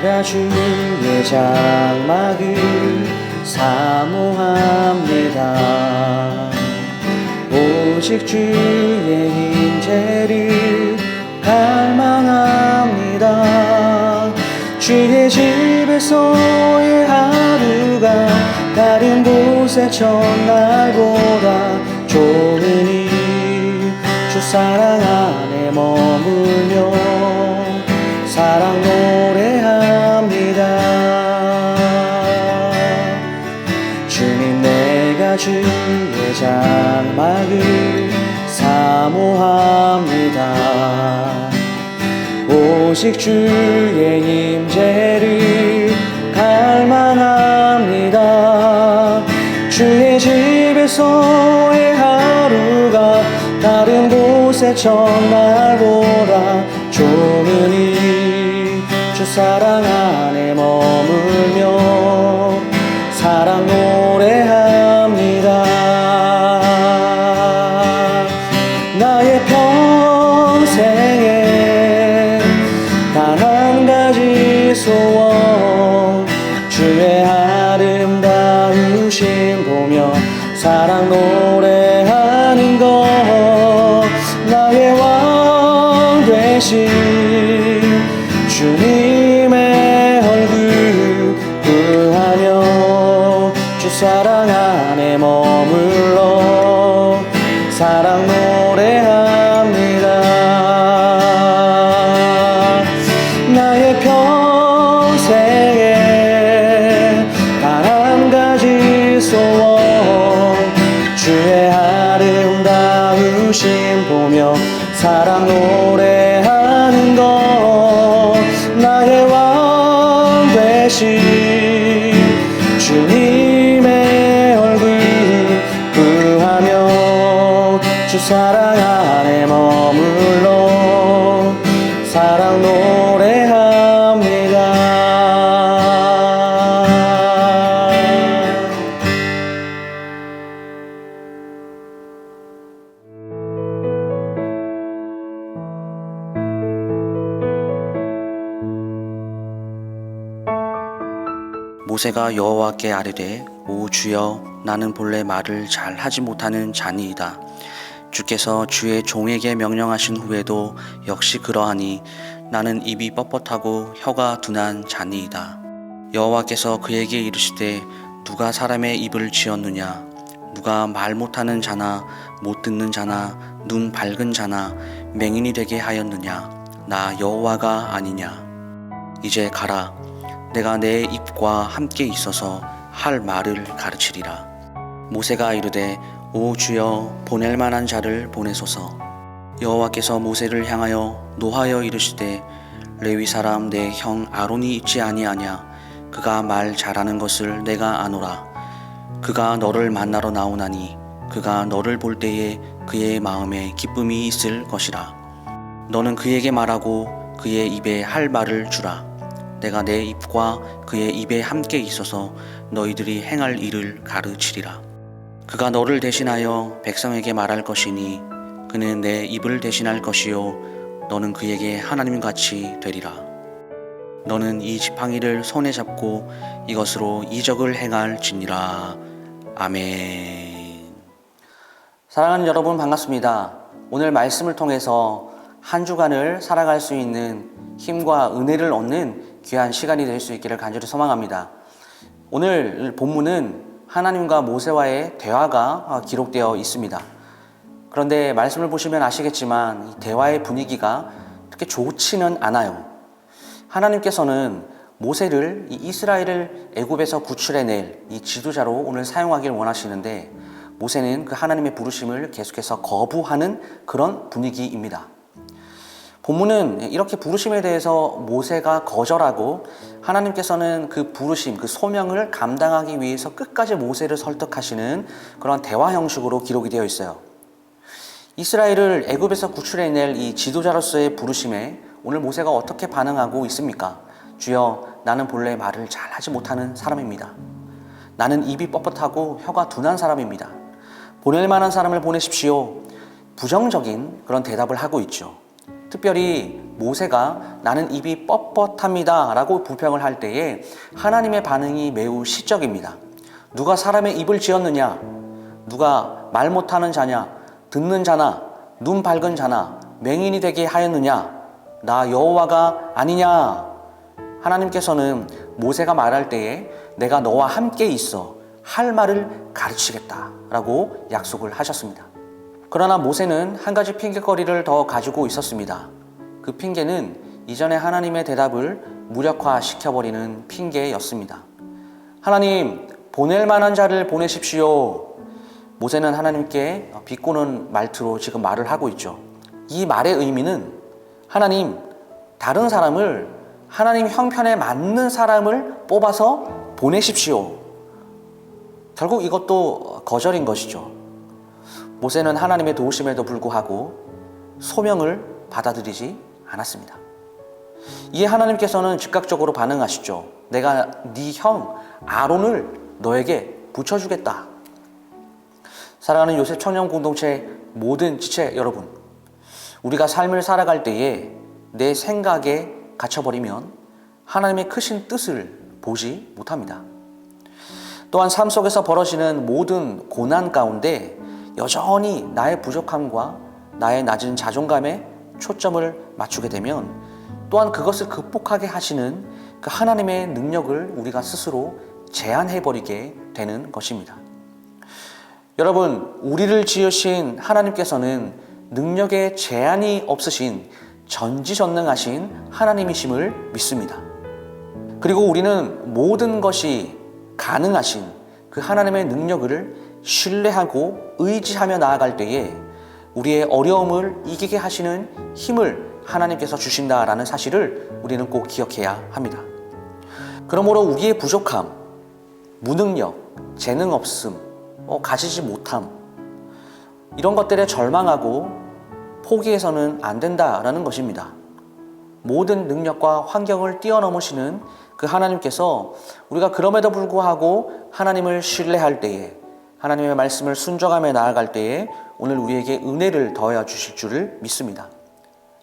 내가 주의 장막을 사모합니다. 오직 주의 임재를 갈망합니다. 주의 집에서의 하루가 다른 곳의 첫날보다 좋으니 주 사랑 안에 머물며 사랑 노 장막을 사모합니다. 오직 주의 임재를 갈망합니다. 주의 집에서의 하루가 다른 곳의 첫날보다 좋으니 주 사랑 안에 머물며 사랑 노래 가지 사랑 노래하는 것 나의 왕 되신 모세가 여호와께 아뢰되 오 주여 나는 본래 말을 잘 하지 못하는 자니이다. 주께서 주의 종에게 명령하신 후에도 역시 그러하니 나는 입이 뻣뻣하고 혀가 둔한 자니이다. 여호와께서 그에게 이르시되 누가 사람의 입을 지었느냐? 누가 말 못하는 자나 못 듣는 자나 눈 밝은 자나 맹인이 되게 하였느냐? 나 여호와가 아니냐? 이제 가라 내가 내 입과 함께 있어서 할 말을 가르치리라. 모세가 이르되 오 주여 보낼 만한 자를 보내소서. 여호와께서 모세를 향하여 노하여 이르시되 레위 사람 내 형 아론이 있지 아니하냐 그가 말 잘하는 것을 내가 아노라. 그가 너를 만나러 나오나니 그가 너를 볼 때에 그의 마음에 기쁨이 있을 것이라. 너는 그에게 말하고 그의 입에 할 말을 주라. 내가 내 입과 그의 입에 함께 있어서 너희들이 행할 일을 가르치리라. 그가 너를 대신하여 백성에게 말할 것이니 그는 내 입을 대신할 것이요 너는 그에게 하나님 같이 되리라. 너는 이 지팡이를 손에 잡고 이것으로 이적을 행할지니라. 아멘. 사랑하는 여러분 반갑습니다. 오늘 말씀을 통해서 한 주간을 살아갈 수 있는 힘과 은혜를 얻는 귀한 시간이 될 수 있기를 간절히 소망합니다. 오늘 본문은 하나님과 모세와의 대화가 기록되어 있습니다. 그런데 말씀을 보시면 아시겠지만 이 대화의 분위기가 그렇게 좋지는 않아요. 하나님께서는 모세를 이 이스라엘을 애굽에서 구출해낼 이 지도자로 오늘 사용하길 원하시는데 모세는 그 하나님의 부르심을 계속해서 거부하는 그런 분위기입니다. 본문은 이렇게 부르심에 대해서 모세가 거절하고 하나님께서는 그 부르심, 그 소명을 감당하기 위해서 끝까지 모세를 설득하시는 그런 대화 형식으로 기록이 되어 있어요. 이스라엘을 애굽에서 구출해낼 이 지도자로서의 부르심에 오늘 모세가 어떻게 반응하고 있습니까? 주여, 나는 본래 말을 잘 하지 못하는 사람입니다. 나는 입이 뻣뻣하고 혀가 둔한 사람입니다. 보낼 만한 사람을 보내십시오. 부정적인 그런 대답을 하고 있죠. 특별히 모세가 나는 입이 뻣뻣합니다 라고 불평을 할 때에 하나님의 반응이 매우 시적입니다. 누가 사람의 입을 지었느냐? 누가 말 못하는 자냐? 듣는 자나? 눈 밝은 자나? 맹인이 되게 하였느냐? 나 여호와가 아니냐? 하나님께서는 모세가 말할 때에 내가 너와 함께 있어 할 말을 가르치겠다 라고 약속을 하셨습니다. 그러나 모세는 한 가지 핑계거리를 더 가지고 있었습니다. 그 핑계는 이전에 하나님의 대답을 무력화시켜버리는 핑계였습니다. 하나님, 보낼 만한 자를 보내십시오. 모세는 하나님께 비꼬는 말투로 지금 말을 하고 있죠. 이 말의 의미는 하나님, 다른 사람을 하나님 형편에 맞는 사람을 뽑아서 보내십시오. 결국 이것도 거절인 것이죠. 모세는 하나님의 도우심에도 불구하고 소명을 받아들이지 않았습니다. 이에 하나님께서는 즉각적으로 반응하시죠. 내가 네 형 아론을 너에게 붙여주겠다. 사랑하는 요셉 청년 공동체 모든 지체 여러분, 우리가 삶을 살아갈 때에 내 생각에 갇혀버리면 하나님의 크신 뜻을 보지 못합니다. 또한 삶 속에서 벌어지는 모든 고난 가운데 여전히 나의 부족함과 나의 낮은 자존감에 초점을 맞추게 되면 또한 그것을 극복하게 하시는 그 하나님의 능력을 우리가 스스로 제한해버리게 되는 것입니다. 여러분, 우리를 지으신 하나님께서는 능력에 제한이 없으신 전지전능하신 하나님이심을 믿습니다. 그리고 우리는 모든 것이 가능하신 그 하나님의 능력을 신뢰하고 의지하며 나아갈 때에 우리의 어려움을 이기게 하시는 힘을 하나님께서 주신다라는 사실을 우리는 꼭 기억해야 합니다. 그러므로 우리의 부족함, 무능력, 재능 없음, 어, 가지지 못함, 이런 것들에 절망하고 포기해서는 안 된다라는 것입니다. 모든 능력과 환경을 뛰어넘으시는 그 하나님께서 우리가 그럼에도 불구하고 하나님을 신뢰할 때에 하나님의 말씀을 순종하며 나아갈 때에 오늘 우리에게 은혜를 더하여 주실 줄을 믿습니다.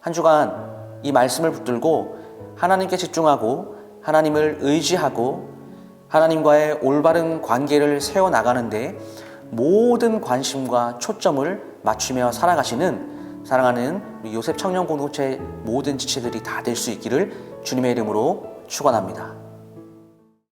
한 주간 이 말씀을 붙들고 하나님께 집중하고 하나님을 의지하고 하나님과의 올바른 관계를 세워 나가는데 모든 관심과 초점을 맞추며 살아가시는 사랑하는 요셉 청년 공동체 모든 지체들이 다 될 수 있기를 주님의 이름으로 축원합니다.